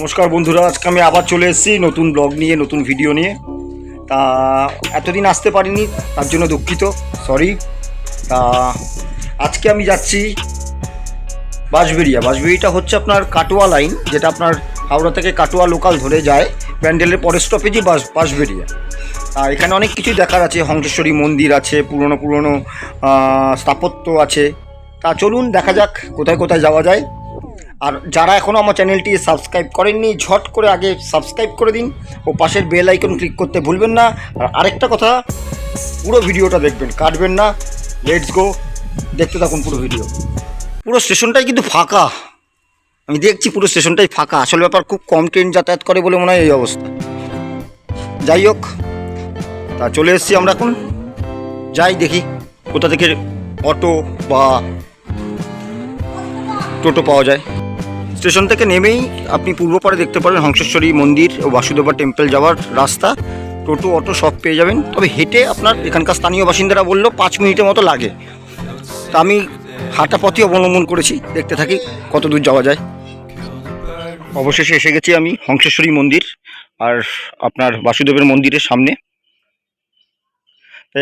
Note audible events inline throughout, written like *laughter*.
নমস্কার বন্ধুরা, আজকে আমি আবার চলে এসেছি নতুন ব্লগ নিয়ে, নতুন ভিডিও নিয়ে। তা, এতদিন আসতে পারিনি, তার জন্য দুঃখিত সরি তা, আজকে আমি যাচ্ছি বাঁশবেরিয়া বাঁশবেরিটা হচ্ছে আপনার কাটোয়া লাইন যেটা আপনার হাওড়া থেকে কাটোয়া লোকাল ধরে যায়, প্যান্ডেলের পরের স্টপেজই বাস বাঁশবেরিয়া আর এখানে অনেক কিছু দেখার আছে, হংসেশ্বরী মন্দির আছে, পুরনো পুরনো স্থাপত্য আছে। তা, চলুন দেখা যাক কোথায় কোথায় যাওয়া যায়। আর যারা এখনও আমার চ্যানেলটি সাবস্ক্রাইব করেননি, ঝট করে আগে সাবস্ক্রাইব করে দিন ও পাশের বেল আইকন ক্লিক করতে ভুলবেন না। আর আরেকটা কথা, পুরো ভিডিওটা দেখবেন, কাটবেন না। লেটস গো দেখতে থাকুন পুরো ভিডিও। পুরো স্টেশনটাই কিন্তু ফাঁকা। আমি দেখছি পুরো স্টেশনটাই ফাঁকা। আসল ব্যাপার, খুব কম ট্রেন যাতায়াত করে বলে মনে হয় এই অবস্থা। যাই হোক, তা চলে এসেছি আমরা এখন। যাই দেখি কোথা থেকে অটো বা টোটো পাওয়া যায়। স্টেশন থেকে নেমেই আপনি পূর্ব পাড়ে দেখতে পারেন হংসেশ্বরী মন্দির ও বাসুদেবা টেম্পল যাওয়ার রাস্তা। টোটো, অটো সব পেয়ে যাবেন। তবে হেঁটে আপনার এখানকার স্থানীয় বাসিন্দারা বলল, পাঁচ মিনিটের মতো লাগে। তা আমি হাঁটা পথই অবলম্বন করেছি, দেখতে থাকি কত দূর যাওয়া যায়। অবশেষে এসে গেছি আমি হংসেশ্বরী মন্দির আর আপনার বাসুদেবের মন্দিরের সামনে।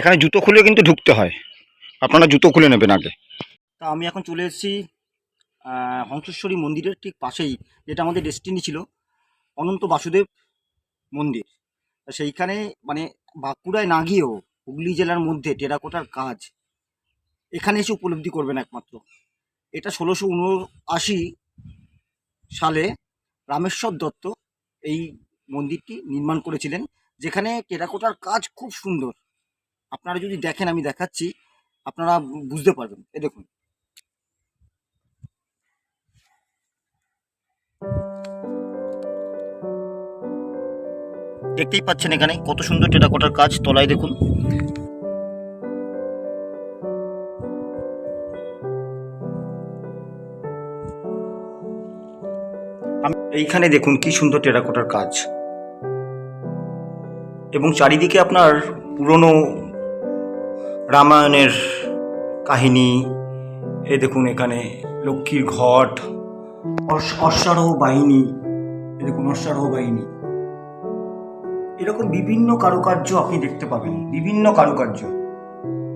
এখানে জুতো খুলে কিন্তু ঢুকতে হয়। আপনারা জুতো খুলে নেবেন আগে। তা আমি এখন চলে এসেছি হংসেশ্বরী মন্দিরের ঠিক পাশেই, যেটা আমাদের ডেস্টিনি ছিল, অনন্ত বাসুদেব মন্দির। সেইখানে মানে বাঁকুড়ায় না গিয়েও হুগলি জেলার মধ্যে টেরাকোটার কাজ এখানে এসে উপলব্ধি করবেন একমাত্র। এটা ষোলোশো উনআশি সালে রামেশ্বর দত্ত এই মন্দিরটি নির্মাণ করেছিলেন, যেখানে টেরাকোটার কাজ খুব সুন্দর। আপনারা যদি দেখেন, আমি দেখাচ্ছি, আপনারা বুঝতে পারবেন। এ দেখুন দেখতেই পাচ্ছেন এখানে কত সুন্দর টেরাকোটার কাজ, তলায় দেখুন। এইখানে দেখুন কি সুন্দর টেরাকোটার কাজ। এবং চারিদিকে আপনার পুরনো রামায়ণের কাহিনী, এ দেখুন এখানে লক্ষ্মীর ঘট অশ্বারোহ বাহিনী এ দেখুন অশ্বারোহ বাহিনী এরকম বিভিন্ন কারুকার্য আপনি দেখতে পাবেন, বিভিন্ন কারুকার্য,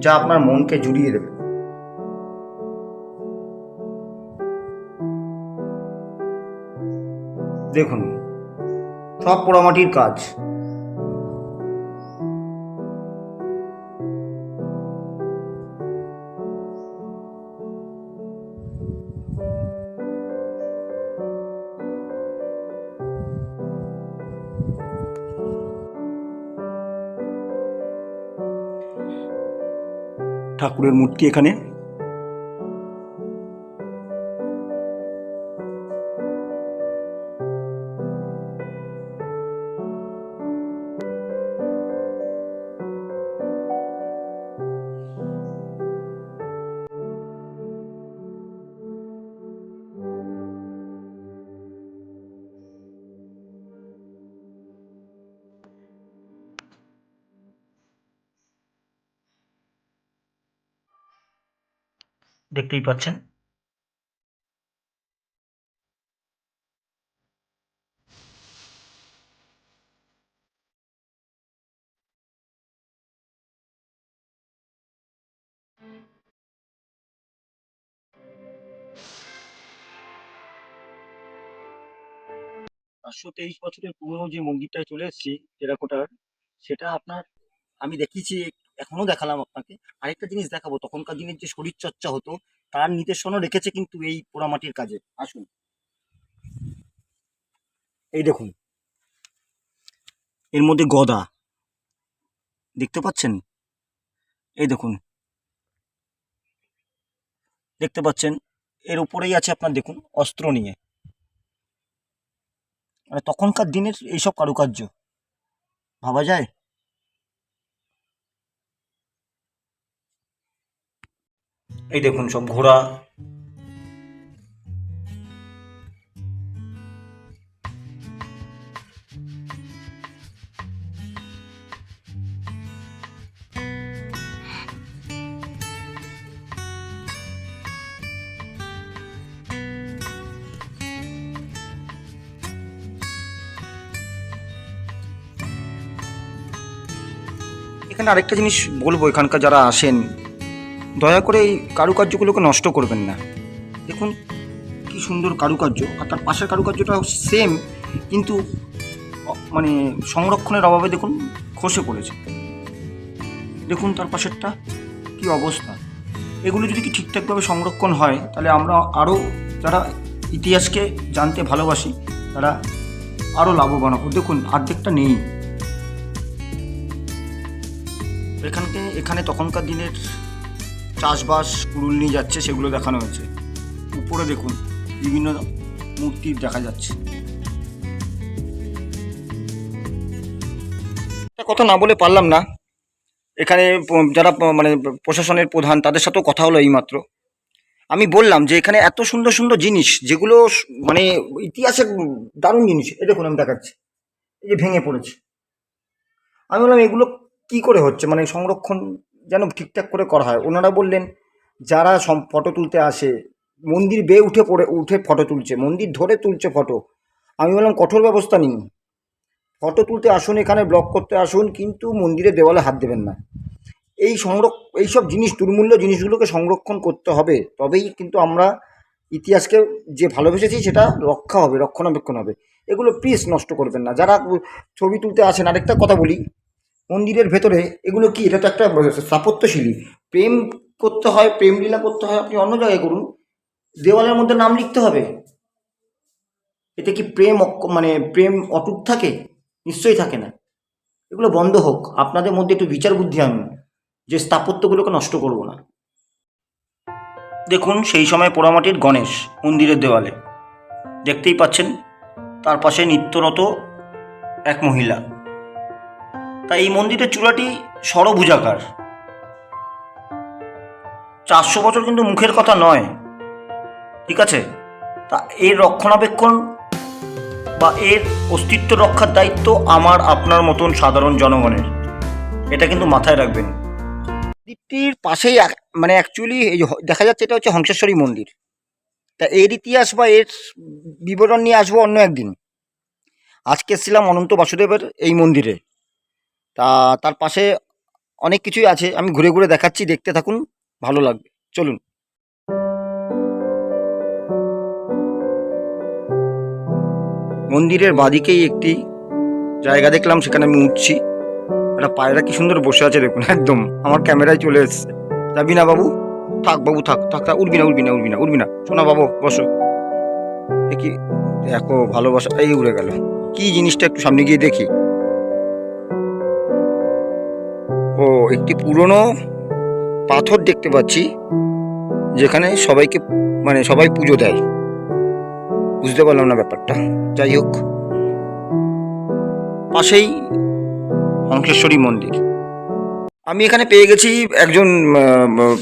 যা আপনার মনকে জুড়িয়ে দেবে। দেখুন, সব পোড়ামাটির কাজ। ঠাকুরের মূর্তি এখানে। দেখতেই পাচ্ছেন। পাঁচশো তেইশ বছরের পুরনো যে মন্দিরটায় চলে এসেছি, টেরাকোটার, সেটা আপনার, আমি দেখিয়েছি এখনও দেখালাম আপনাকে। আরেকটা জিনিস দেখাবো, তখনকার দিনের যে শরীরচর্চা হতো, তার নির্দেশনও রেখেছে কিন্তু এই পোড়ামাটির কাজে। আসুন। এই দেখুন। এর মধ্যে গদা। দেখতে পাচ্ছেন? এই দেখুন। দেখতে পাচ্ছেন? এর উপরেই আছে আপনার দেখুন, অস্ত্র নিয়ে। মানে তখনকার দিনের এইসব কারুকার্য। ভাবা যায়? এই দেখুন সব ঘোড়া। এখানে আরেকটা জিনিস বলব এখানকার যারা আসেন দয়া করে এই কারুকার্যগুলোকে নষ্ট করবেন না। দেখুন, কি সুন্দর কারুকার্য। আর তার পাশের কারুকার্যটা সেম কিন্তু মানে সংরক্ষণের অভাবে দেখুন খসে পড়েছে। দেখুন তার পাশেরটা কি অবস্থা। এগুলো যদি কি ঠিকঠাকভাবে সংরক্ষণ হয়, তাহলে আমরা আরও যারা ইতিহাসকে জানতে ভালোবাসি, তারা আরও লাভবান হব। দেখুন, অর্ধেকটা নেই। এখানকে, এখানে তখনকার দিনের চাষবাস কুড়ুল নিয়ে যাচ্ছে, সেগুলো দেখানো হয়েছে। উপরে দেখুন, বিভিন্ন মূর্তি দেখা যাচ্ছে। কথা না বলে পারলাম না। এখানে যারা মানে প্রশাসনের প্রধান, তাদের সাথেও কথা হলো এইমাত্র। আমি বললাম যে এখানে এত সুন্দর সুন্দর জিনিস, যেগুলো মানে ইতিহাসের দারুণ জিনিস। এই দেখুন, আমি দেখাচ্ছি। এই যে ভেঙে পড়েছে। আমি বললাম, এগুলো কি করে হচ্ছে? মানে সংরক্ষণ যেন ঠিকঠাক করে করা হয়। ওনারা বললেন, যারা ফটো তুলতে আসে, মন্দির বেয়ে উঠে পড়ে, উঠে ফটো তুলছে, মন্দির ধরে তুলছে ফটো। আমি বললাম, কঠোর ব্যবস্থা নিন ফটো তুলতে আসুন, এখানে ব্লক করতে আসুন, কিন্তু মন্দিরের দেওয়ালে হাত দেবেন না। এই সংরক্ষ, এইসব জিনিস, দুর্মূল্য জিনিসগুলোকে সংরক্ষণ করতে হবে, তবেই কিন্তু আমরা ইতিহাসকে যে ভালোবেসেছি, সেটা রক্ষা হবে, রক্ষণাবেক্ষণ হবে। এগুলো প্লিজ নষ্ট করবেন না। যারা ছবি তুলতে আসেন, আরেকটা কথা বলি মন্দিরের ভেতরে, এগুলো কি? এটা তো একটা স্থাপত্যশৈলী প্রেম করতে হয়, প্রেম লীলা করতে হয়, আপনি অন্য জায়গায় করুন। দেওয়ালের মধ্যে নাম লিখতে হবে। এতে কি প্রেম মানে প্রেম অটুট থাকে? নিশ্চয়ই থাকে না। এগুলো বন্ধ হোক। আপনাদের মধ্যে একটু বিচার বুদ্ধি আনুন, যে স্থাপত্যগুলোকে নষ্ট করব না। দেখুন, সেই সময় পোড়ামাটির গণেশ মন্দিরের দেওয়ালে। দেখতেই পাচ্ছেন, তার পাশে নিত্যরত এক মহিলা। তাই এই মন্দিরের চূড়াটি ষড়ভুজাকার। চারশো বছর কিন্তু মুখের কথা নয়। ঠিক আছে? তা এর রক্ষণাবেক্ষণ বা এর অস্তিত্ব রক্ষার দায়িত্ব আমার আপনার মতন সাধারণ জনগণের। এটা কিন্তু মাথায় রাখবেন। মন্দিরটির পাশেই মানে অ্যাকচুয়ালি দেখা যাচ্ছে এটা হচ্ছে হংসেশ্বরী মন্দির। তা এর ইতিহাস বা এর বিবরণ নিয়ে আসব অন্য একদিন। আজকে এসেছিলাম অনন্ত বাসুদেবের এই মন্দিরে। তা তার পাশে অনেক কিছুই আছে। আমি ঘুরে ঘুরে দেখাচ্ছি, দেখতে থাকুন, ভালো লাগবে। চলুন। মন্দিরের বাদিকেই একটি জায়গা দেখলাম, সেখানে আমি উঠছি। একটা পায়রা কি সুন্দর বসে আছে, দেখুন, একদম। আমার ক্যামেরায় চলে এসছে। যাবি না বাবু, থাক বাবু, থাক থাক থাক, উঠবি না উঠবি না উঠবি না উঠবি না। শোনা বাবু, বসো। দেখি, দেখো, ভালোবাসা, এই উড়ে গেল। কি জিনিসটা একটু সামনে গিয়ে দেখি। একটি পুরনো পাথর দেখতে পাচ্ছি যেখানে সবাইকে মানে সবাই পুজো দেয়। বুঝতে পারলাম না ব্যাপারটা। যাই হোক। পাশেই অঙ্কেশ্বরী মন্দির। আমি এখানে পেয়ে গেছি একজন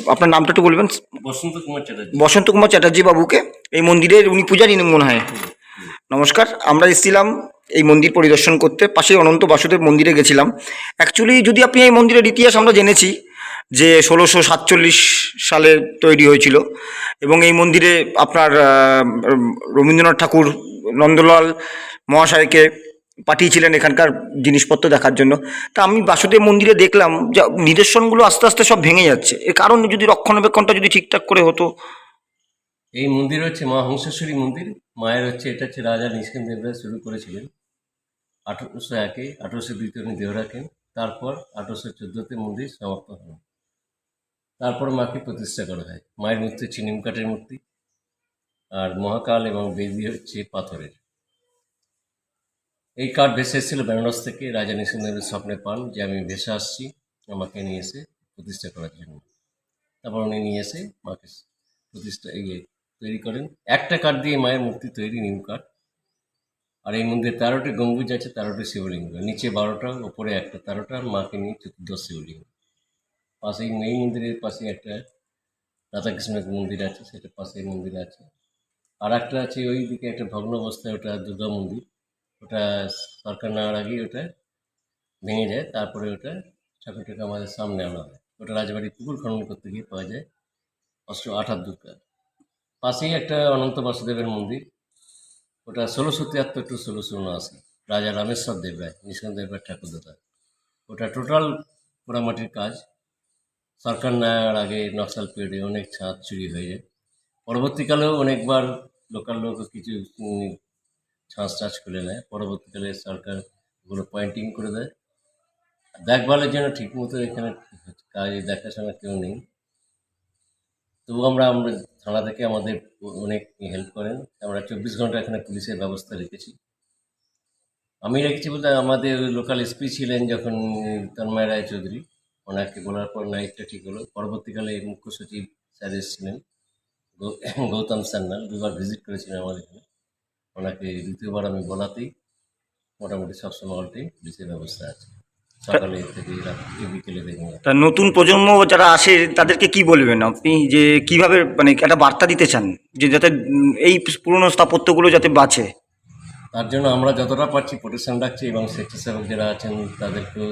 আপনার নামটা একটু বলবেন? বসন্ত কুমার চ্যাটার্জি। বসন্ত কুমার চ্যাটার্জি বাবুকে। এই মন্দিরের উনি পূজারী মনে হয়। নমস্কার আমরা এসেছিলাম এই মন্দির পরিদর্শন করতে পাশে অনন্ত বাসুদেব মন্দিরে গেছিলাম। অ্যাকচুয়ালি যদি আপনি এই মন্দিরের ইতিহাস আমরা জেনেছি যে ষোলোশো সাতচল্লিশ সালে তৈরি হয়েছিল এবং এই মন্দিরে আপনার রবীন্দ্রনাথ ঠাকুর, নন্দলাল মহাশয়কে পাঠিয়েছিলেন এখানকার জিনিসপত্র দেখার জন্য। তা আমি বাসুদেব মন্দিরে দেখলাম, যা নিদর্শনগুলো আস্তে আস্তে সব ভেঙে যাচ্ছে। এর কারণ যদি রক্ষণাবেক্ষণটা যদি ঠিকঠাক করে হতো। এই মন্দির হচ্ছে মা হংসেশ্বরী মন্দির। মায়ের হচ্ছে, এটা হচ্ছে রাজা নিষ্কেন্দ্র শুরু করেছিলেন। আঠারোশো একে, আঠারোশো দুইতে উনি দেহ রাখেন তারপর আঠারোশো চোদ্দোতে মন্দির সমাপ্ত হন। তারপর মাকে প্রতিষ্ঠা করা হয়। মায়ের মূর্তি হচ্ছে নিম কাঠের মূর্তি আর মহাকাল এবং বেদি হচ্ছে পাথরের। এই কাঠ ভেসে এসেছিল বেনারস থেকে। রাজা নিষ্কেন্দ্রের স্বপ্নে পান যে আমি ভেসে আসছি, আমাকে নিয়ে এসে প্রতিষ্ঠা করার জন্য। তারপর উনি নিয়ে এসে মাকে প্রতিষ্ঠা ইয়ে তৈরি করেন। একটা কাঠ দিয়ে মায়ের মূর্তি তৈরি, নিম কাঠ। আর এই মন্দিরে তেরোটি গম্বুজ আছে, তেরোটি শিবলিঙ্গ। নিচে বারোটা উপরে একটা তেরোটা, আর মাকে নিয়ে চতুর্দশ শিবলিঙ্গ। পাশে এই মন্দিরের পাশে একটা রাধাকৃষ্ণের মন্দির আছে সেটা পাশে মন্দির আছে। আর একটা আছে ওই দিকে একটা ভগ্ন অবস্থায়, ওটা দুর্গা মন্দির। ওটা সরকার নেওয়ার আগেই ওটা ভেঙে যায়, তারপরে ওটা ঠাকুরটাকে আমাদের সামনে আনা হয়। ওটা রাজবাড়ি পুকুর খনন করতে গিয়ে পাওয়া যায়। অষ্টম আঠার দুর্গা। পাশেই একটা অনন্ত বাসুদেবের মন্দির। ওটা ষোলোশো তিয়াত্তর টু ষোলোশো উনআশি রাজা রামেশ্বর দেব রায় নিষ্কান্ত দেব রায় ঠাকুরদাতা ওটা টোটাল পোড়ামাটির কাজ। সরকার নেওয়ার আগে নকশাল পিরিয়ডে অনেক ছাদ চুরি হয়ে যায়। পরবর্তীকালেও অনেকবার লোকাল লোক কিছু ছাঁচ টাচ করে নেয়। পরবর্তীকালে সরকার ওগুলো পয়েন্টিং করে দেয়। দেখভালের জন্য ঠিকমতো এখানে কাজ দেখাশোনা কেউ নেই। তবু আমরা আমরা থানা থেকে আমাদের অনেক হেল্প করেন। আমরা চব্বিশ ঘণ্টা এখানে পুলিশের ব্যবস্থা রেখেছি। আমি রেখেছি বলতে আমাদের লোকাল এসপি ছিলেন যখন তন্ময় রায় চৌধুরী। ওনাকে বলার পর নাইটটা ঠিক হলো। পরবর্তীকালে মুখ্য সচিব স্যার এসেছিলেন। *clears throat* গৌতম সান্যাল, দুবার ভিজিট করেছিলেন আমাদের এখানে। ওনাকে দ্বিতীয়বার আমি বলাতেই মোটামুটি সবসময় অলটাই পুলিশের ব্যবস্থা আছে। সকালে থেকে রাত্রি বিকেলে তা নতুন প্রজন্ম যারা আসে তাদেরকে কি বলবেন আপনি? যে কীভাবে মানে একটা বার্তা দিতে চান? যে যাতে এই পুরনো স্থাপত্যগুলো যাতে বাঁচে। তার জন্য আমরা যতটা পারছি প্রোটেকশন রাখছি এবং স্বেচ্ছাসেবক যারা আছেন তাদেরকেও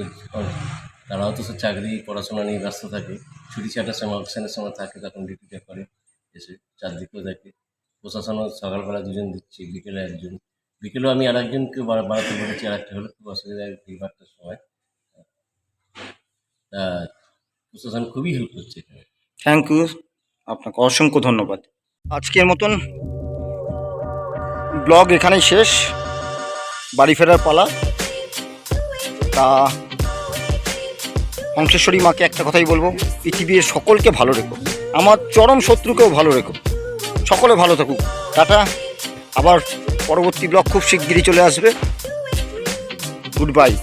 তারাও তো চাকরি পড়াশোনা নিয়ে ব্যস্ত থাকে। ছুটি ছাটার সময় অপশানের সময় থাকে তখন ডিউটিটা করে এসে চারদিকেও দেখে। প্রশাসনও সকালবেলা দুজন দিচ্ছি বিকেলে একজন। বিকেলেও আমি আর একজনকে বাড়াতে বলেছি আর একটা হলে খুব অসুবিধা হয় ভিড়ভাড়টার সময়। প্রশাসন খুবই হেল্প করছে থ্যাংক ইউ আপনাকে অসংখ্য ধন্যবাদ। আজকের মতন ব্লগ এখানেই শেষ। বাড়ি ফেরার পালা। তা হংসেশ্বরী মাকে একটা কথাই বলব, পৃথিবীর সকলকে ভালো রেখো। আমার চরম শত্রুকেও ভালো রেখো। সকলে ভালো থাকুক। টাটা। আবার পরবর্তী ব্লগ খুব শিগগিরই চলে আসবে। Good bye